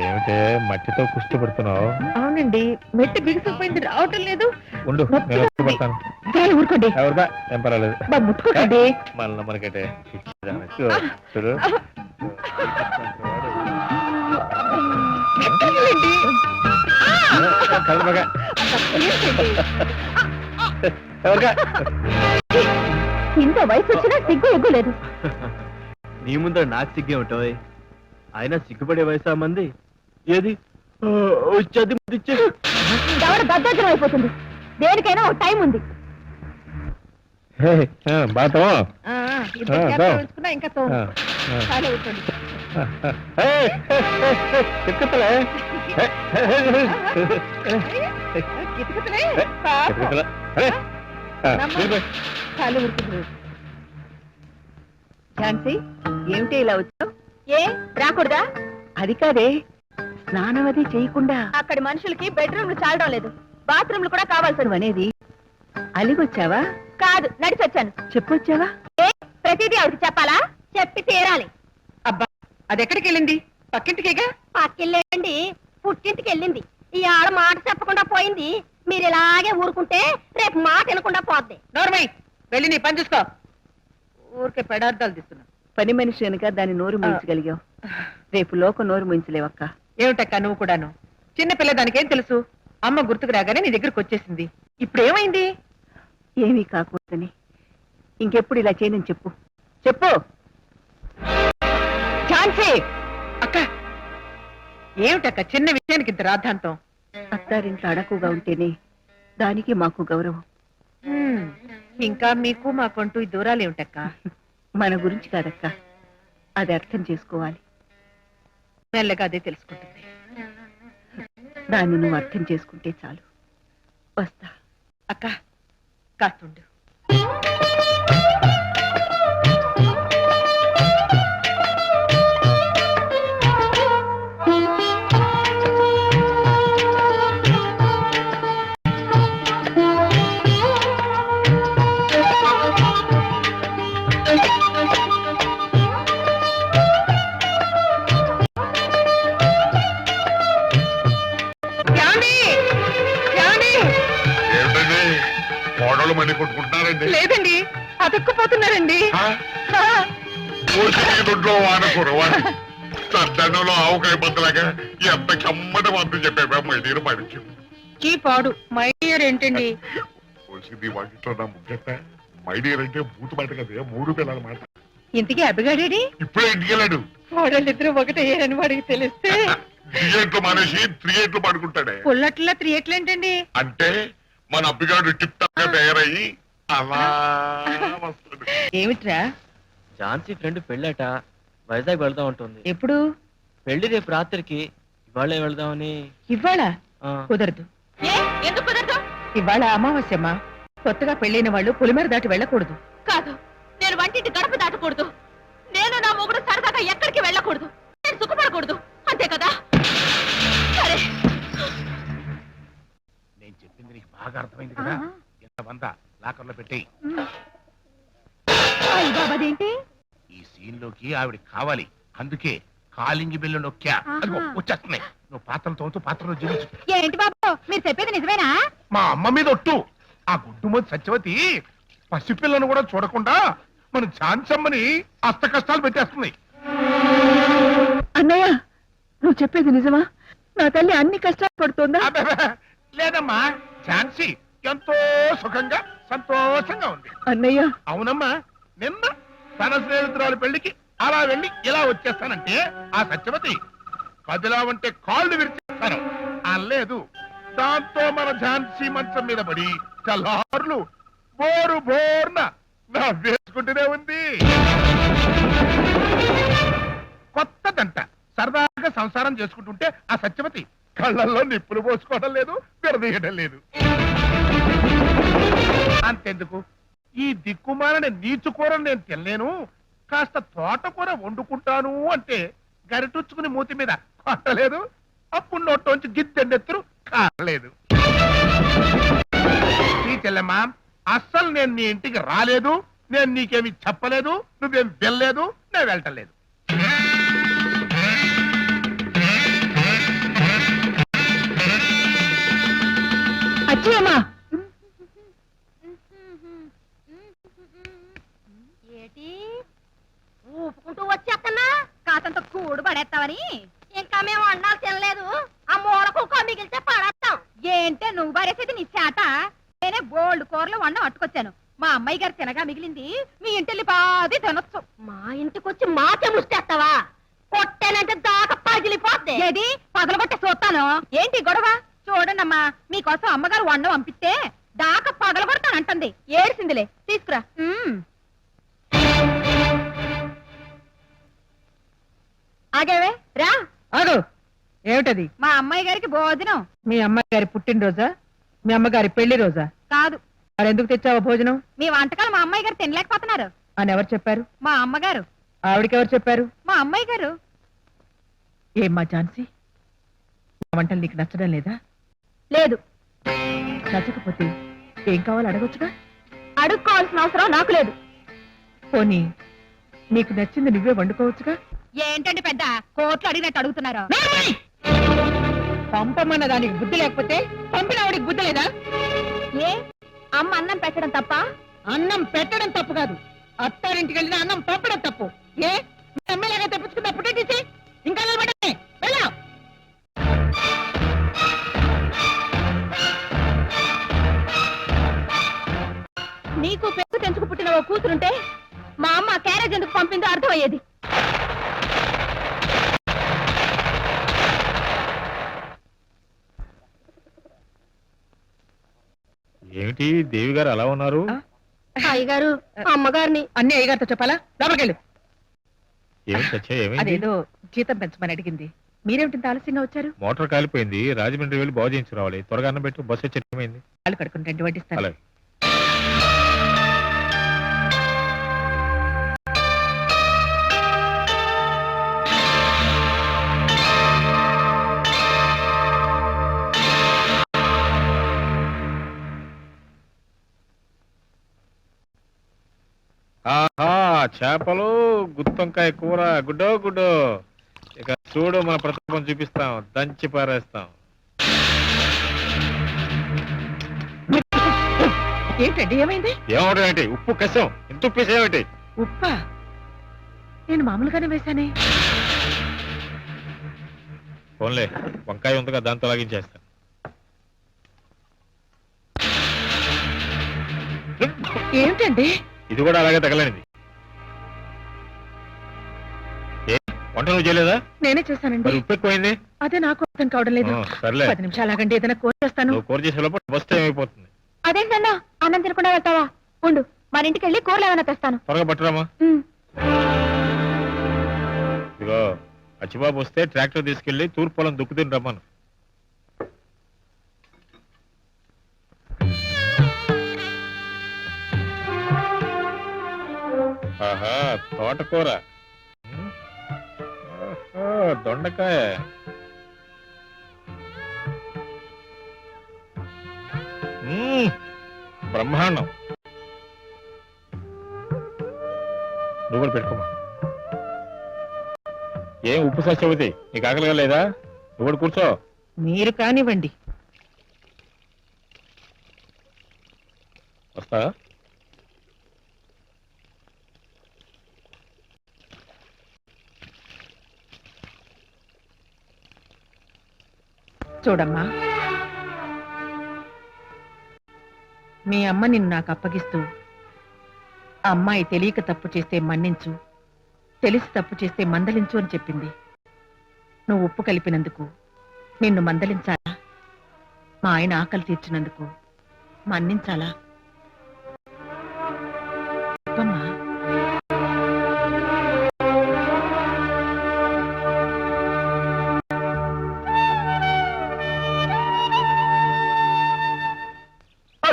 ఏమిటే మట్టితో కుస్తీ పడుతున్నావు? అవునండి మెట్టి బిగుసిపోయింది రావటం లేదు. ఉండు నేను ఉంది. పడతాను చాలు ఊరుకోండి. ఎవరుగా ఏం పర్వాలేదు. బా ముట్టుకోకండి. మళ్ళీ మనకైతే చూడు ఏంటండి? ఇంత వయసు వచ్చినా సిగ్గు ఎగ్గు లేదు. నీ ముందర నాకు సిగ్గే ఉంటాయి. ఆయన సిగ్గుపడే వయసా మంది. ఏది? వచ్చేది దద్దోజనం అయిపోతుంది. దేనికైనా ఒక టైం ఉంది. ఇంకా ఝాన్సీ ఏమిటి ఇలా వచ్చావు? ఏ? రాకూడదా? అది కాదే. స్నానం అది చేయకుండా అక్కడి మనుషులకి బెడ్రూమ్లు చాలడం లేదు. బాత్రూమ్లు కూడా కావాల్సి అనేది అలిగొచ్చావా? కాదు నడిచి వచ్చాను చెప్పొచ్చావా? ఏ ప్రతిదీ ఆవిడకి చెప్పాలా? చెప్పి తీరాలి. అబ్బా అది ఎక్కడికి వెళ్ళింది? పక్కింటికేగా? పక్కిళ్ళండి పుట్టింటికి వెళ్ళింది. ఈ ఆడ మాట చెప్పకుండా పోయింది. మీరు ఇలాగే ఊరుకుంటే రేపు మాట వినకుండా పోద్ది. నోర్మై వెళ్ళి నీ పని చూసుకో. ఊరికే పెడార్థాలు తీస్తున్నా. పని మనిషి కనుక దాని నోరు ముంచగలిగావు రేపు లోక నోరు ముంచలేవక్క ఏమిటక్క నువ్వు కూడాను? చిన్న పిల్ల దానికేం తెలుసు? అమ్మ గుర్తుకు రాగానే నీ దగ్గరకు వచ్చేసింది. ఇప్పుడు ఏమైంది ఏమీ కాకూడదని. ఇంకెప్పుడు ఇలా చేయనని చెప్పు. చెప్పు. ఝాన్సీ! అక్క! ఏమిటక్క చిన్న విషయానికి ఇంత రాద్ధాంతం? అత్తారింట్లో అడకుగా ఉంటేనే దానికి మాకు గౌరవం. హ్మ్, ఇంకా మీకు మాకంటూ ఈ దూరాలు ఏమిటక్క? మన గురించి కాదక్క. అది అర్థం చేసుకోవాలి. మెల్లగా అదే తెలుసుకుంటుంది. దాన్ని నువ్వు అర్థం చేసుకుంటే చాలు. వస్తా. అక్క కాస్తుండు. కోడలు మళ్ళీ కొట్టుకుంటున్నారండి. లేదండి అతుక్కుపోతున్నారండి. దొడ్లో ఆవుకాయ బద్దలాగా ఎంత కమ్మటి మందు చెప్పావా మై చీ పాడు. మై డియర్ ఏంటండి? వచ్చింది వాకిట్లో నా మై డియర్ అంటే బూతు మాట కదా మూడు పిల్లల మాట. ఇంతకీ అబ్బిగాడేడి ఇప్పుడే ఇంటికి వెళ్ళాడు. వాళ్ళిద్దరూ ఒకటయ్యారని వాడికి తెలిస్తే. థియేట్లు మానేసి థియేట్లు పడుకుంటాడే. పుల్లట్లా త్రియట్లేంటండి అంటే మన అబ్బిగాడు టిప్ టాప్గా తయారయ్యి అలా ఏమిట్రా? ఝాన్సీ ఫ్రెండ్ పెళ్ళట. వైజాగ్ వెళ్దాం ఉంటుంది ఎప్పుడు? పెళ్ళి రేపు రాత్రికి. ఇవాళే వెళ్దామని. ఇవాళ? ఆ, కుదరదు. ఏ? ఎందుకు కుదరదు? ఇవాళ అమావాస్యమ్మా. కొత్తగా పెళ్ళైన వాళ్ళు పులిమేర దాటి వెళ్ళకూడదు. కాదు. నేను వంటింటి గడప దాటకూడదు. నేను నా బాగా అర్థమైంది కదా. ఎంత వంద లాకర్లో పెట్టేయి బాబాదేంటి? ఈ సీన్లోకి ఆవిడ కావాలి. అందుకే కాలింగి బిల్లు నొక్కా. అదిగో వచ్చేస్తున్నాయి. నువ్వు పాత్రలు తోముతూ పాత్రలో జీవించు. ఏంటి బాబు? మీరు చెప్పేది నిజమేనా? మా అమ్మ మీద ఒట్టు. ఆ గుడ్డుమతి సత్యవతి పసిపిల్లను కూడా చూడకుండా మన ఝాన్సమ్మని అష్ట కష్టాలు పెట్టేస్తుంది అన్నయ్య నువ్వు చెప్పేది నిజమా? నా తల్లి అన్ని కష్టాలు పడుతోందా? అబ్బబ్బే, లేదమ్మా ఝాన్సీ ఎంతో సుఖంగా సంతోషంగా ఉంది. అన్నయ్య. అవునమ్మా నిన్న తన స్నేహితురాలు పెళ్ళికి అలా వెళ్ళి ఇలా వచ్చేస్తానంటే ఆ సత్యవతి కదిలా ఉంటే కాళ్ళు విరిచేస్తాను. అనలేదు. దాంతో మన ఝాన్సీ మంచం మీద పడి చల్లార్లు బోరు బోర్న వేసుకుంటూనే ఉంది. కొత్తదంట సరదాగా సంసారం చేసుకుంటుంటే ఆ సత్యవతి కళ్ళల్లో నిప్పులు పోసుకోవడం లేదు విడదీయడం లేదు. అంతెందుకు? ఈ దిక్కుమాలని నీచుకూరను నేను తినలేను. కాస్త తోటకూర వండుకుంటాను అంటే గరిటుచ్చుకుని మూతి మీద కొట్టలేదు. అప్పుడు నోట్లోంచి గిద్దెండెత్తురు కారలేదు. ఈ చెల్లెమ్మా అస్సలు నేను నీ ఇంటికి రాలేదు. నేను నీకేమి చెప్పలేదు. నువ్వేం వెళ్ళలేదు నేను వెళ్ళటం లక్ష్మీమ్మా ఏటి? ఊపుకుంటూ వచ్చేస్తున్నా? కాతంత కూడు పడేస్తావని? ఇంకా మేము అన్నాలు తినలేదు. ఆ మూలకు కుక్క మిగిలితే పడేస్తాం. ఏంటే నువ్వు పారేసేది నీ చేత? నేనే బోల్డ్ కూరలు వండం అట్టుకొచ్చాను మా అమ్మాయి గారు తినగా మిగిలింది. మీ ఇంటిల్లి బాది తినొచ్చు. మా ఇంటికొచ్చి మాకే ముష్టేస్తావా? కొట్టేనంటే దాకా పగిలిపోద్ది. ఏది? పగలగొట్టే చూస్తాను. ఏంటి గొడవ? చూడండమ్మా మీకోసం అమ్మగారు వండ పంపిస్తే దాకా పగలగొడతానంటుంది ఏడిసిందిలే తీసుకురా. ఆగేవే రా. అడు ఏమిటది? మా అమ్మాయి గారికి భోజనం. మీ అమ్మాయి గారి పుట్టినరోజా? మీ అమ్మగారి పెళ్ళి రోజా? కాదు. మరి ఎందుకు తెచ్చావా భోజనం? మీ వంటకాలు మా అమ్మాయి గారు తినలేకపోతున్నారు. అని ఎవరు చెప్పారు? మా అమ్మగారు. ఆవిడకి ఎవరు చెప్పారు? మా అమ్మాయి గారు. ఏమ్మా ఝాన్సీ? నా వంటలు నీకు నచ్చడం లేదా? లేదు. నచ్చకపోతే ఏం కావాలో అడగొచ్చుగా? అడుక్కోవాల్సిన అవసరం నాకు లేదు. పోనీ నీకు నచ్చింది నువ్వే వండుకోవచ్చుగా? ఏంటండి పెద్ద కోట్లు అడిగినట్టు అడుగుతున్నారు? పంపమన్న దానికి బుద్ధి లేకపోతే పంపిన వాడికి బుద్ధి లేదా? ఏ? అమ్మ అన్నం పెట్టడం తప్ప? అన్నం పెట్టడం తప్పు కాదు. అత్తారింటికి వెళ్ళిన అన్నం పంపడం తప్పు. ఏ? మీ ఎమ్మెల్యేగా తెప్పించుకున్న పుట్టించి క్యారేజ్ ఎందుకు పంపిందో అర్థమయ్యేది. ఏమిటి దేవి గారు అలా ఉన్నారు? అయ్యగారు అమ్మగారిని. అన్ని అయ్యగారితో చెప్పాలా? లోపలికెళ్ళు. అదేదో జీతం పెంచమని అడిగింది. మీరేమిటి ఇంత ఆలస్యంగా వచ్చారు? మోటార్ కాలిపోయింది రాజమండ్రి వెళ్ళి బాగు చేయించుకురావాలి. త్వరగా అన్నం పెట్టు బస్సు వచ్చి కాళ్ళు కడుకుని రెండు వడ్డిస్తాను. ఆహా చేపలు గుత్తొంకాయ కూర. గుడ్డో గుడ్డో. ఇక చూడు మన ప్రతాపం చూపిస్తాం. దంచి పారేస్తాం. ఏంటండి ఏమైంది? ఏమవడం ఏంటి ఉప్పు కషం ఇంత ఉప్పు వేసేవేంటి ఉప్పా? నేను మామూలుగానే వేశానే. ఫోన్లే వంకాయ ఉందిగా దాంతో లాగించేస్తా. ఏమిటండి? ఇది కూడా అలాగే తగలనిది. ఏ వంట నువ్వు చేయలేదా? నేనే మరి చేశానండి ఉప్పు ఎక్కువైంది? అదే నాకు అర్థం కావడం లేదు. ఆ, సర్లే. పది నిమిషాలు ఆగండి ఏదైనా కూర చేస్తాను. నువ్వు కూర చేసే లోపల బస్ ఏమైపోతుంది అదేంటన్నా అన్నం తినకుండా వెళ్తావా? ఉండు మన ఇంటికి వెళ్ళి కూరలు ఏమైనా తెస్తాను. త్వరగా పట్టురామా? ఉమ్. ఇదిగో అచ్చిబాబు వస్తే ట్రాక్టర్ తీసుకెళ్ళి తూర్పు పొలం దుక్కుతిని రమ్మను. ఆహా తోటకూర. దొండకాయ. బ్రహ్మాండం. నువ్వు కూడా పెట్టుకోమా. ఏం ఉప్పు సత్యవతి నీకు ఆకలిగా లేదా? నువ్వు కూడా కూర్చో. మీరు కానివ్వండి. వస్తా చూడమ్మా. మీ అమ్మ నిన్ను నాకు అప్పగిస్తూ అమ్మాయి తెలియక తప్పు చేస్తే మన్నించు తెలిసి తప్పు చేస్తే మందలించు అని చెప్పింది. నువ్వు ఉప్పు కలిపినందుకు నిన్ను మందలించాలా? మా ఆయన ఆకలి తీర్చినందుకు మన్నించాలా?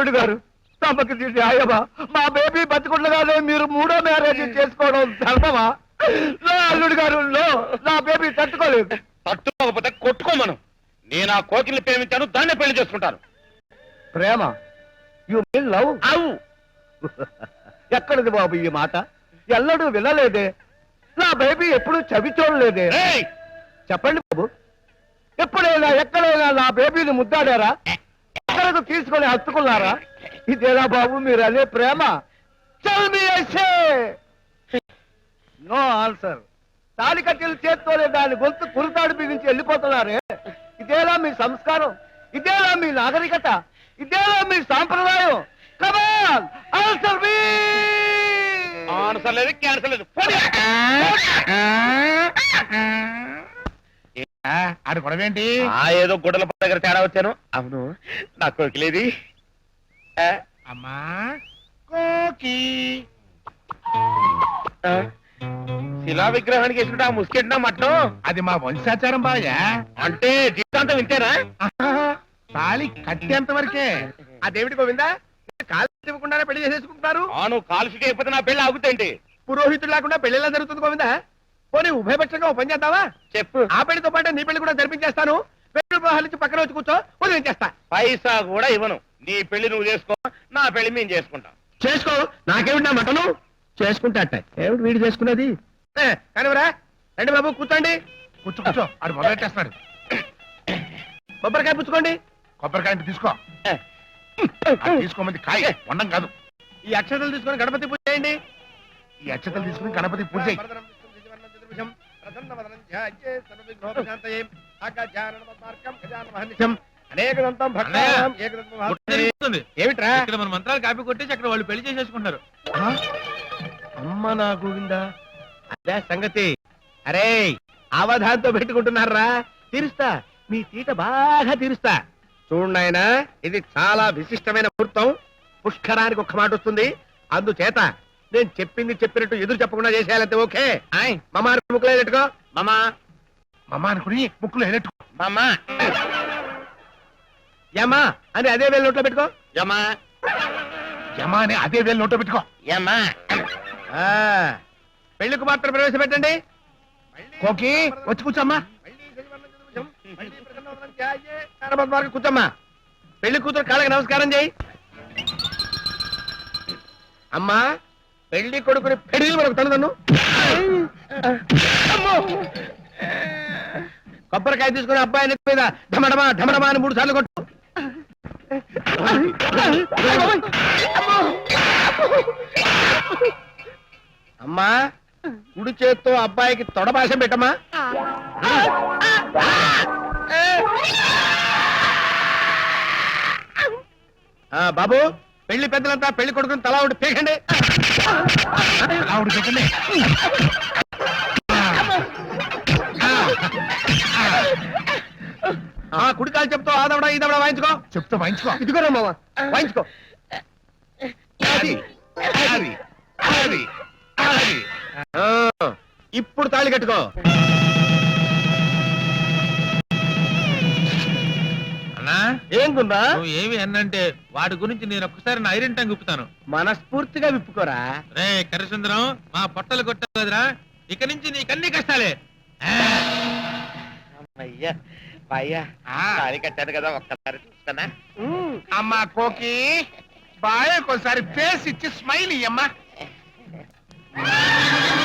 అల్లుడు గారు. తమకు న్యాయమా మా బేబీ బతికుండగానే మీరు మూడో మ్యారేజ్ చేసుకోవడం ధర్మమా? నా అల్లుడు గారు లో నా బేబీ తట్టుకోలేదు. తట్టుకోకపోతే కొట్టుకోమను. నేను ఆ కోకిల్ని ప్రేమించాను దాన్నే పెళ్ళి చేసుకుంటాను. ప్రేమ? యు మీన్ లవ్ అవు. ఎక్కడిది బాబు ఈ మాట? ఎల్లడూ వినలేదే. నా బేబీ ఎప్పుడు చవి చూడలేదే! చెప్పండి బాబు. ఎప్పుడైనా ఎక్కడైనా నా బేబీని ముద్దాడారా? ఒకరికి తీసుకొని హత్తుకున్నారా? ఇదేనా బాబు మీరు అదే ప్రేమ నో ఆన్సర్ తాలి కట్టెలు చేత్తోనే దాని గొంతు కురుతాడు బిగించి వెళ్ళిపోతున్నారే? ఇదేలా మీ సంస్కారం? ఇదేలా మీ నాగరికత? ఇదేలా మీ సాంప్రదాయం? కమాన్ ఆన్సర్ మీ ఆన్సర్ లేదు క్యాన్సర్ లేదు. ఆడి గొడవ ఏంటి ఆ ఏదో గుడ్డల పక్క దగ్గర తేడా వచ్చాను. అవును. నా కోకిలేది. ఆ, అమ్మా కోకి. ఆ, శిలా విగ్రహానికి ఆ ముసుకెట్టినా మట్టం? అది మా వంశాచారం బాయా అంటే జీవితాంతం వింటేనా తాళి కట్టేంత వరకే. అదేమిటి గోవిందా కాలు ఇవ్వకుండానే పెళ్ళి చేసేసుకుంటున్నారు? ఆ నువ్వు కాలు ఫిట్ అయిపోతే నా పెళ్ళి ఆగుతాయండి పురోహితుడు లేకుండా పెళ్ళి ఎలా జరుగుతుంది గోవిందా? పోనీ ఉభయపక్షంగా ఓ పని చేద్దామా? చెప్పు. ఆ పెళ్ళితో పాటు నీ పెళ్ళి కూడా జరిపించేస్తాను. పెళ్ళి వివాహాల నుంచి పక్కన వచ్చి కూర్చో వదిలేం చేస్తా. పైసా కూడా ఇవ్వను. నీ పెళ్ళి నువ్వు చేసుకో నా పెళ్ళి మేము చేసుకుంటాం. చేసుకో నాకేమిటి మటను? చేసుకుంటా ఏమిటి వీడు చేసుకున్నది? కానివరా రండి బాబు కూర్చోండి. కూర్చో కూర్చో ఆడు మొదలెట్టేస్తున్నాడు. కొబ్బరికాయ పుచ్చుకోండి. కొబ్బరికాయ తీసుకో. అది తీసుకోమంది కాయ వండం కాదు. ఈ అక్షతలు తీసుకొని గణపతి పూజ చేయండి. ఈ అక్షతలు తీసుకుని గణపతి పూజ చేయి. అనేకదంతం భక్తానాం ఏకదంతం మహాత్ముని. ఏమిట్రా? ఇక్కడ మన మంత్రాలు కాపీ కొట్టేసి అక్కడ వాళ్ళు పెళ్ళి చేసేసుకుంటారు? అమ్మ నా గోవిందా? అదే సంగతి. అరే అవధాంతో పెట్టుకుంటున్నారా? తీరుస్తా. మీ తీట బాగా తీరుస్తా. చూడు నాయనా ఇది చాలా విశిష్టమైన ముహూర్తం. పుష్కరానికి ఒక్క మాట వస్తుంది. అందుచేత నేను చెప్పింది చెప్పినట్టు ఎదురు చెప్పకుండా చేసేయాలంటే ఓకే? మమ్మ ముక్కలే పెట్టుకో మామా. మమ్మ అనుకుని ముక్కులు హెలెట్టు మామా. యమ్మా అని అదే వేలు నోట్లో పెట్టుకో. యమా. యమా అని అదే వేలు నోటో పెట్టుకో. యమా. ఆ, పెళ్ళికి మాత్రం ప్రవేశపెట్టండి. కోకి వచ్చి కూర్చోమ్మా. కూర్చోమ్మా. పెళ్ళి కూతురు కాళ్ళకి నమస్కారం చేయి. అమ్మా పెళ్ళి కొడుకుని పెళ్ళి మనకు తనదన్ను? కొబ్బరికాయ తీసుకుని అబ్బాయి నెత్తి మీద ఢమడమా ఢమడమా అని మూడు సార్లు కొట్టు. అమ్మా కుడి చేత్తో అబ్బాయికి తొడభాష పెట్టమ్మా. ఆ, బాబు పెళ్ళి పెద్దలంతా పెళ్ళి కొడుకుని తలా ఉండి పీకండి. ఆవిడ చెప్పండి ఆ కుడి కాలు చెప్తూ ఆదవడా ఈదవడా వాయించుకో. చెప్తే వాయించుకో. ఇదిగో మామ వాయించుకో. అది అది అది అది ఆ, ఇప్పుడు తాళి కట్టుకో. అన్నా ఏం గుందా నువ్వు ఏమి అన్నంటే వాడి గురించి నేను ఒక్కసారి నా ఐరన్ టంగ్ గుప్పుతాను మనస్ఫూర్తిగా విప్పుకోరా? రే కరిసుందరం మా పొట్టలు కొట్టావు కదరా? ఇక నుంచి నీకన్ని కష్టాలే. అయ్యా కట్టాను కదా ఒక్కసారి చూస్తానా? అమ్మా కోకి బాయ్ ఒకసారి ఫేస్ ఇచ్చి స్మైల్ ఇయ్యమ్మా.